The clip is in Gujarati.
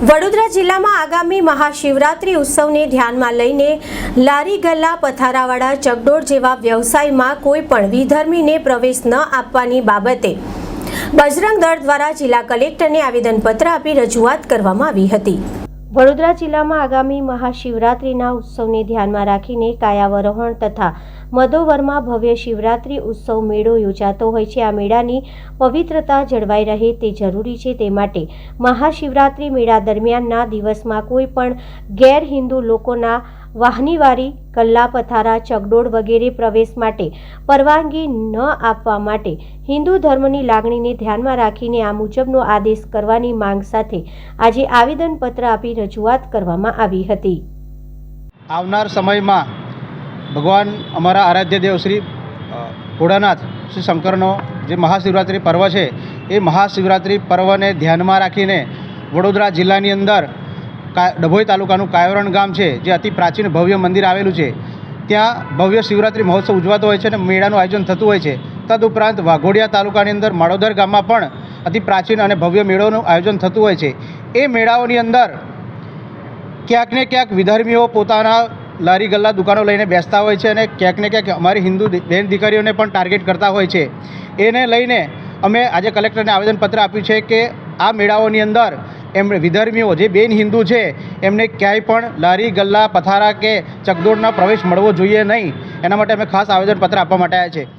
વડોદરા જિલ્લામાં આગામી મહાશિવરાત્રિ ઉત્સવને ધ્યાનમાં લઈને લારી ગલ્લા પથારાવાળા ચકડોળ જેવા વ્યવસાયમાં કોઈ પણ વિધર્મીને પ્રવેશ ન આપવાની બાબતે બજરંગ દળ દ્વારા જિલ્લા કલેક્ટરને આવેદનપત્ર આપી રજૂઆત કરવામાં આવી હતી. વડોદરા જિલ્લામાં આગામી મહાશિવરાત્રિના ઉત્સવને ધ્યાનમાં રાખીને કાયાવરોહણ તથા મધોવરમાં ભવ્ય શિવરાત્રિ ઉત્સવ મેળો યોજાતો હોય છે. આ મેળાની પવિત્રતા જળવાઈ રહે તે જરૂરી છે. તે માટે મહાશિવરાત્રિ મેળા દરમિયાનના દિવસમાં કોઈ પણ ગેરહિન્દુ લોકોના વાહનીવારી કલ્લા પથારા ચગડોળ વગેરે પ્રવેશ માટે પરવાનગી ન આપવા માટે હિન્દુ ધર્મની લાગણીને ધ્યાનમાં રાખીને આ મુજબનો આદેશ કરવાની માંગ સાથે આજે આવેદનપત્ર આપી રજૂઆત કરવામાં આવી હતી. આવનાર સમયમાં ભગવાન અમારા આરાધ્ય દેવ શ્રી ભોળાનાથ, શ્રી શંકરનો જે મહાશિવરાત્રિ પર્વ છે, એ મહાશિવરાત્રિ પર્વને ધ્યાનમાં રાખીને વડોદરા જિલ્લાની અંદર ડભોઈ તાલુકાનું કાયોરણ ગામ છે, જે અતિ પ્રાચીન ભવ્ય મંદિર આવેલું છે. ત્યાં ભવ્ય શિવરાત્રિ મહોત્સવ ઉજવાતો હોય છે અને મેળાનું આયોજન થતું હોય છે. તદુપરાંત વાઘોડિયા તાલુકાની અંદર માળોદર ગામમાં પણ અતિ પ્રાચીન અને ભવ્ય મેળોનું આયોજન થતું હોય છે. એ મેળાઓની અંદર ક્યાંક ને ક્યાંક વિધર્મીઓ પોતાના લારી ગલ્લા દુકાનો લઈને બેસતા હોય છે અને ક્યાંક ને ક્યાંક અમારી હિન્દુ બેન દીકરીઓને પણ ટાર્ગેટ કરતા હોય છે. એને લઈને અમે આજે કલેક્ટરને આવેદનપત્ર આપ્યું છે કે આ મેળાઓની અંદર એમણે વિધર્મીઓ જે બેન હિન્દુ છે, એમને ક્યાંય પણ લારી, ગલ્લા, પથારા કે ચકદોડના પ્રવેશ મળવો જોઈએ નહીં. એના માટે અમે ખાસ આવેદનપત્ર આપવા માટે આવ્યા છે